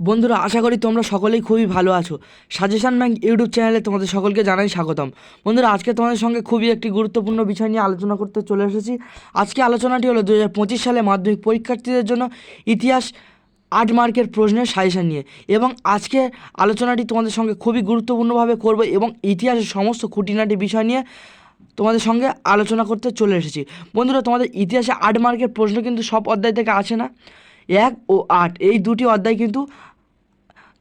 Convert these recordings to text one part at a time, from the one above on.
বন্ধুরা, আশা করি তোমরা সকলেই খুবই ভালো আছো। সাজেশন ব্যাংক ইউটিউব চ্যানেলে তোমাদের সকলকে জানাই স্বাগতম। বন্ধুরা, আজকে তোমাদের সঙ্গে খুবই একটি গুরুত্বপূর্ণ বিষয় নিয়ে আলোচনা করতে চলে এসেছি। আজকে আলোচনাটি হলো দু হাজার পঁচিশ সালে মাধ্যমিক পরীক্ষার্থীদের জন্য ইতিহাস আট মার্কের প্রশ্নের সাজেশান নিয়ে। এবং আজকে আলোচনাটি তোমাদের সঙ্গে খুবই গুরুত্বপূর্ণভাবে করব এবং ইতিহাসের সমস্ত খুঁটিনাটি বিষয় নিয়ে তোমাদের সঙ্গে আলোচনা করতে চলে এসেছি। বন্ধুরা, তোমাদের ইতিহাসে আট মার্কের প্রশ্ন কিন্তু সব অধ্যায় থেকে আসে না। এক ও আট, এই দুটি অধ্যায় কিন্তু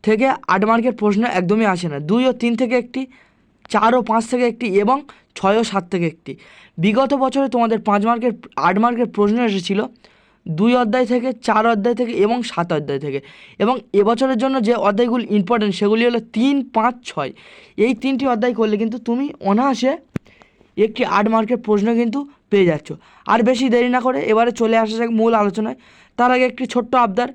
থেকে আট মার্কের প্রশ্ন একদমই আসে না। দুই ও তিন থেকে একটি, চার ও পাঁচ থেকে একটি এবং ছয় ও সাত থেকে একটি। বিগত বছরে তোমাদের পাঁচ মার্কের, আট মার্কের প্রশ্ন এসেছিল। দুই অধ্যায় থেকে, চার অধ্যায় থেকে এবং সাত অধ্যায় থেকে। এবং এবছরের জন্য যে অধ্যায়গুলি ইম্পর্টেন্ট সেগুলি হলো তিন, পাঁচ, ছয়। এই তিনটি অধ্যায় করলে কিন্তু তুমি অনায়াসে একটি আট মার্কের প্রশ্ন কিন্তু পেয়ে যাচ্ছ। আর বেশি দেরি না করে এবারে চলে আসা যাক মূল আলোচনায়। তার আগে একটি ছোট্ট আবদার।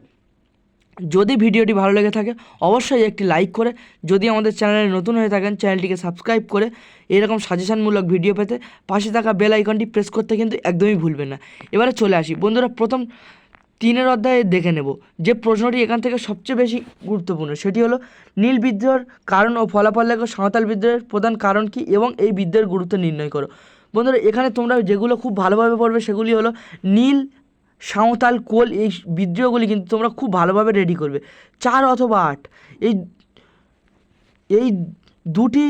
যদি ভিডিওটি ভালো লেগে থাকে, অবশ্যই একটি লাইক করে। যদি আমাদের চ্যানেলে নতুন হয়ে থাকেন চ্যানেলটিকে সাবস্ক্রাইব করে এরকম সাজেশনমূলক ভিডিও পেতে পাশে থাকা বেল আইকনটি প্রেস করতে কিন্তু একদমই ভুলবেন না। এবারে চলে আসি। বন্ধুরা, প্রথম তিনের অধ্যায়ে দেখে নেব। যে প্রশ্নটি এখান থেকে সবচেয়ে বেশি গুরুত্বপূর্ণ, সেটি হলো, নীল বিদ্রোহের কারণ ও ফলাফল লেখো। সাঁওতাল বিদ্রোহের প্রধান কারণ কী এবং এই বিদ্রোহের গুরুত্ব নির্ণয় করো। বন্ধুরা, এখানে তোমরা যেগুলো খুব ভালোভাবে পড়বে, সেগুলি হলো, নীল সাঁওতাল কোল, এই বিদ্রোহগুলি কিন্তু তোমরা খুব ভালোভাবে রেডি করবে। চার অথবা আট, এই এই দুটি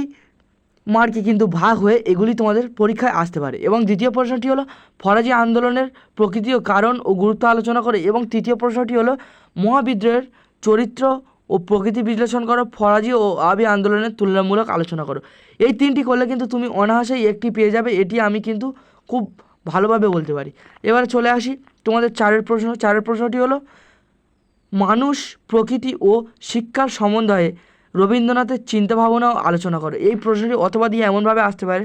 মার্কে কিন্তু ভাগ হয়ে এগুলি তোমাদের পরীক্ষায় আসতে পারে। এবং দ্বিতীয় প্রশ্নটি হলো, ফরাজি আন্দোলনের প্রকৃতি ও কারণ ও গুরুত্ব আলোচনা করে এবং তৃতীয় প্রশ্নটি হলো, মহাবিদ্রোহের চরিত্র ও প্রকৃতি বিশ্লেষণ করো, ফরাজি ও আবি আন্দোলনের তুলনামূলক আলোচনা করো। এই তিনটি করলে কিন্তু তুমি অনায়াসেই একটি পেয়ে যাবে। এটি আমি কিন্তু খুব ভালোভাবে বলতে পারি। এবারে চলে আসি তোমাদের চারের প্রশ্ন। চারের প্রশ্নটি হলো, মানুষ, প্রকৃতি ও শিক্ষার সমন্বয়ে রবীন্দ্রনাথের চিন্তাভাবনাও আলোচনা করে। এই প্রশ্নটি অথবা দিয়ে এমনভাবে আসতে পারে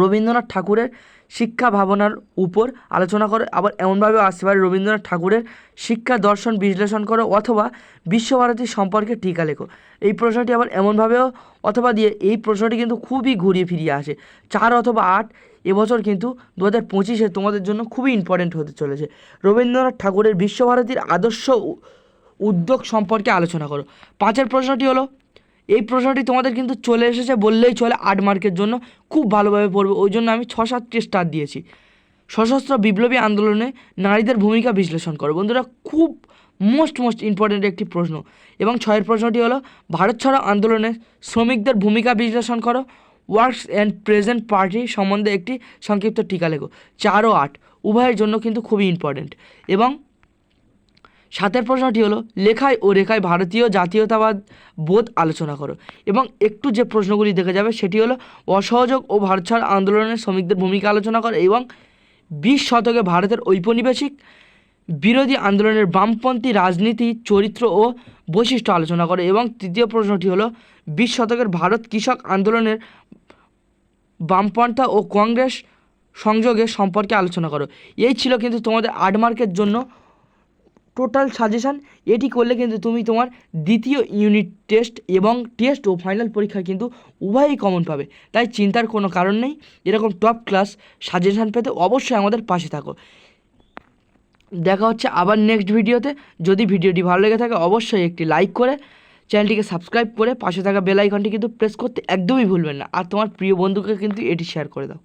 রবীন্দ্রনাথ ঠাকুরের শিক্ষা ভাবনার উপর আলোচনা করে, আবার এমনভাবেও আসতে পারে রবীন্দ্রনাথ ঠাকুরের শিক্ষা দর্শন বিশ্লেষণ করো, অথবা বিশ্বভারতী সম্পর্কে টিকা লেখো। এই প্রশ্নটি আবার এমনভাবেও, অথবা দিয়ে এই প্রশ্নটি কিন্তু খুবই ঘুরিয়ে ফিরিয়ে আসে। চার অথবা আট এবছর কিন্তু দু হাজার পঁচিশে তোমাদের জন্য খুবই ইম্পর্ট্যান্ট হতে চলেছে। রবীন্দ্রনাথ ঠাকুরের বিশ্বভারতীর আদর্শ উদ্যোগ সম্পর্কে আলোচনা করো। পাঁচের প্রশ্নটি হলো এই প্রশ্নটি তোমাদের কিন্তু চলে এসেছে বললেই চলে আট মার্কের জন্য। খুব ভালোভাবে পড়বে, ওই জন্য আমি ছ সাতটি স্টার দিয়েছি। সশস্ত্র বিপ্লবী আন্দোলনে নারীদের ভূমিকা বিশ্লেষণ করো। বন্ধুরা, খুব মোস্ট মোস্ট ইম্পর্ট্যান্ট একটি প্রশ্ন। এবং ছয়ের প্রশ্নটি হলো, ভারত ছাড়ো আন্দোলনে শ্রমিকদের ভূমিকা বিশ্লেষণ করো। ওয়ার্কস অ্যান্ড প্রেজেন্ট পার্টি সম্বন্ধে একটি সংক্ষিপ্ত টিকা লেখো। চার ও আট, উভয়ের জন্য কিন্তু খুবই ইম্পর্ট্যান্ট এবং সাতের প্রশ্নটি হলো, লেখায় ও রেখায় ভারতীয় জাতীয়তাবাদ বোধ আলোচনা করো। এবং একটু যে প্রশ্নগুলি দেখে যাবে সেটি হলো, অসহযোগ ও ভারত ছাড় আন্দোলনের শ্রমিকদের ভূমিকা আলোচনা করো এবং বিশ শতকে ভারতের ঔপনিবেশিক বিরোধী আন্দোলনের বামপন্থী রাজনীতি, চরিত্র ও বৈশিষ্ট্য আলোচনা করে। এবং তৃতীয় প্রশ্নটি হলো, বিশ শতকের ভারত কৃষক আন্দোলনের বামপন্থা ও কংগ্রেস সংযোগের সম্পর্কে আলোচনা করো। এই ছিল কিন্তু তোমাদের আট মার্কের জন্য টোটাল সাজেশান এটি করলে কিন্তু তুমি তোমার দ্বিতীয় ইউনিট টেস্ট এবং টেস্ট ও ফাইনাল পরীক্ষায় কিন্তু উভয়ই কমন পাবে। তাই চিন্তার কোনো কারণ নেই, এরকম টপ ক্লাস সাজেশান পেতে অবশ্যই আমাদের পাশে থাকো। দেখা হচ্ছে আবার নেক্সট ভিডিওতে যদি ভিডিওটি ভালো লেগে থাকে, অবশ্যই একটি লাইক করে চ্যানেলটিকে সাবস্ক্রাইব করে, পাশে থাকা বেল আইকনটি কিন্তু প্রেস করতে একদমই ভুলবেন না। আর তোমার প্রিয় বন্ধুকে কিন্তু এটি শেয়ার করে দাও।